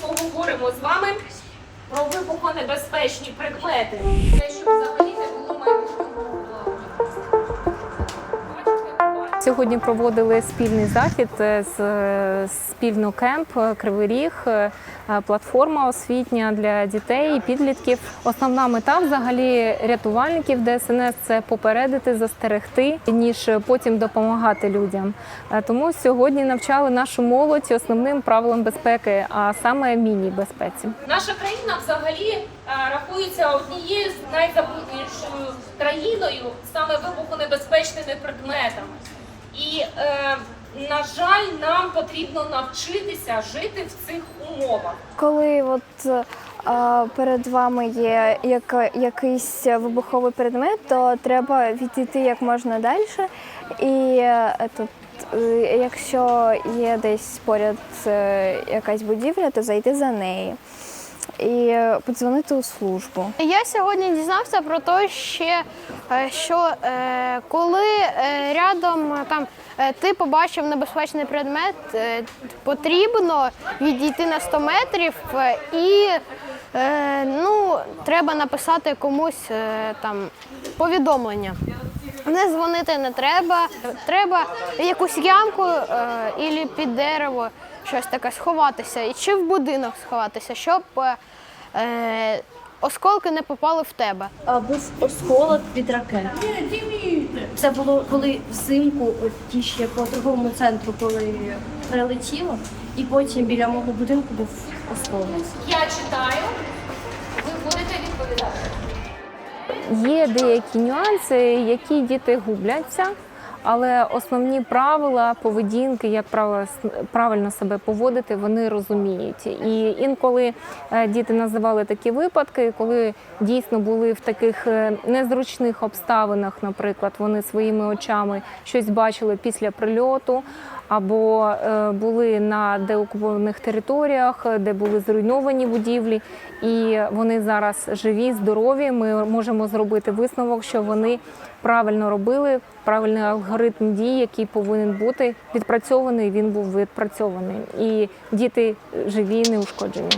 Сьогодні поговоримо з вами про вибухонебезпечні предмети. Сьогодні проводили спільний захід е, з е, спільно кемп е, Кривий Ріг, платформа освітня для дітей і підлітків. Основна мета взагалі рятувальників ДСНС це попередити, застерегти, ніж потім допомагати людям. Тому сьогодні навчали нашу молодь основним правилам безпеки, а саме міні-безпеці. Наша країна взагалі рахується однією з найзабутнішою країною саме вибухонебезпечними предметами. І, е, на жаль, нам потрібно навчитися жити в цих умовах. Коли от е, перед вами є як, якийсь вибуховий предмет, то треба відійти як можна далі. І е, тут, е, якщо є десь поряд якась будівля, то зайти за неї і е, подзвонити у службу. Я сьогодні дізнався про те, ще, е, що е, коли рядом там ти побачив небезпечний предмет, потрібно відійти на 100 метрів і ну, треба написати комусь там повідомлення. Не дзвонити не треба. Треба в якусь ямку е, і під дерево щось таке сховатися, і чи в будинок сховатися, щоб е, е, осколки не попали в тебе. А, був осколок від ракети. Це було коли взимку, ті ще по торговому центру, коли прилетіло, і потім біля мого будинку був осколок. Я читаю, Є деякі нюанси, які діти губляться, але основні правила поведінки, як правильно себе поводити, вони розуміють. І інколи е, діти називали такі випадки, коли дійсно були в таких е, незручних обставинах, наприклад, вони своїми очами щось бачили після прильоту. Або е, були на деокупованих територіях, де були зруйновані будівлі, і вони зараз живі, здорові. Ми можемо зробити висновок, що вони правильно робили, правильний алгоритм дій, який повинен бути відпрацьований. Він був відпрацьований, і діти живі, неушкоджені.